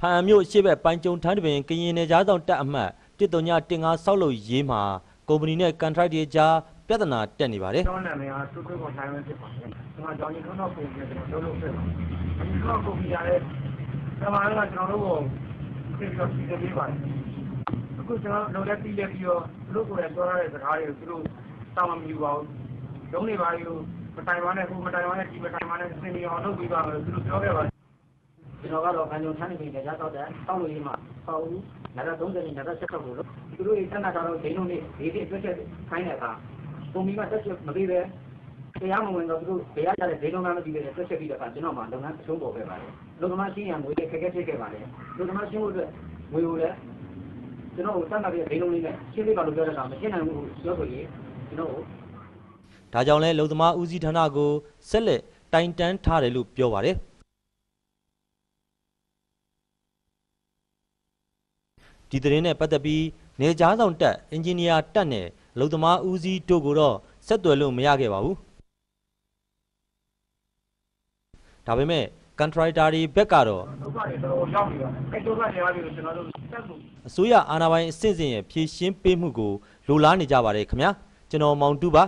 ဖန်အမျိုးအရှိဘက်ပိုင်းကျုံထန်းတပင်ကရင်နယ်ကြားဆောင်တက်အမှတ်13တင်ငါဆောက်လုပ်ရေးမှာကုမ္ပဏီနဲ့ကန်ထရိုက်တွေကြားပြဿနာတက်နေပါတယ်ကျွန်တော်နာမည်ကသူတို့ကိုထိုင်ဝင်ဖြစ်ပါတယ်ကျွန်တော်ကြောင်ကြီးထွန်းတော့ပုံပြကျွန်တော်လုပ်လို့ဖြစ်ပါတယ်ဒီတော့ပုံပြရတဲ့တမန်ကကျွန်တော်တို့ကိုပြင်ပြီးတော့စီစဉ်ပေးပါတယ်အခုကျွန်တော်လုပ်လက်ပြီးလက်ပြီးတော့သူတို့ကိုလည်းပြောရတဲ့စကားတွေကိုသူတို့တောင်းမမြူပါဘူးလုံးနေပါယူမတိုင်ပါနဲ့ဟိုမတိုင်ပါနဲ့ဒီမတိုင်ပါနဲ့စင်ပြီးအောင်လုပ်ပြီးပါမယ်သူတို့ပြောခဲ့ပါတယ် ကျွန်တော်ကတော့အန်ဂျုံထမ်းနေပြီကြားတော့တဲ့တောက်လို့ရမှာပေါ့ဦးနာရ30နဲ့နာရ16လို့သူတို့ရဲ့တန်တာတော့ဒိန်းလုံးနဲ့ဒီဒီအတွက်ချက်ခိုင်းတဲ့အခါပုံပြီးမှတက်ချက်မပေးပဲတရားမဝင်တော့သူတို့ဘယ်ရကြတဲ့ဒိန်းလုံးကမကြည့်ပဲတက်ချက်ပြီးတဲ့အခါကျွန်တော်မှလုပ်ငန်းအဆုံးပေါ်ခဲ့ပါတယ်လူသမားရှင်းရငွေခက်ခဲဖြစ်ခဲ့ပါတယ်လူသမားရှင်းဖို့အတွက်ငွေကိုလည်းကျွန်တော်တန်တာပြဒိန်းလုံးလေးနဲ့ရှင်းပေးပါလို့ပြောတဲ့အခါမရှင်းနိုင်ဘူးပြောဆိုရင်ကျွန်တော်ဒါကြောင့်လဲလုံသမားဦးစီးဌာနကိုဆက်လက်တိုင်တန်းထားတယ်လို့ပြောပါတယ် ဒီသတင်းနဲ့ပတ်သက်ပြီးနေကြားဆောင်တက်အင်ဂျင်နီယာတက်နဲ့လုံသမားဦးစီးတို့ကိုတော့ဆက်သွယ်လို့မရခဲ့ပါဘူးဒါပေမဲ့ကန်ထရိုက်တာတွေဘက်ကတော့ဒုက္ခတွေတော်တော်ရောက်နေပါတယ်အဲဒုက္ခတွေအားဖြင့်ကျွန်တော်တို့တက်လို့အစိုးရအာဏာပိုင်အဆင့်ဆင့်ရဲ့ဖြည့်ရှင်းပေးမှုကိုလိုလားနေကြပါတယ်ခင်ဗျာကျွန်တော်မောင်တူပါ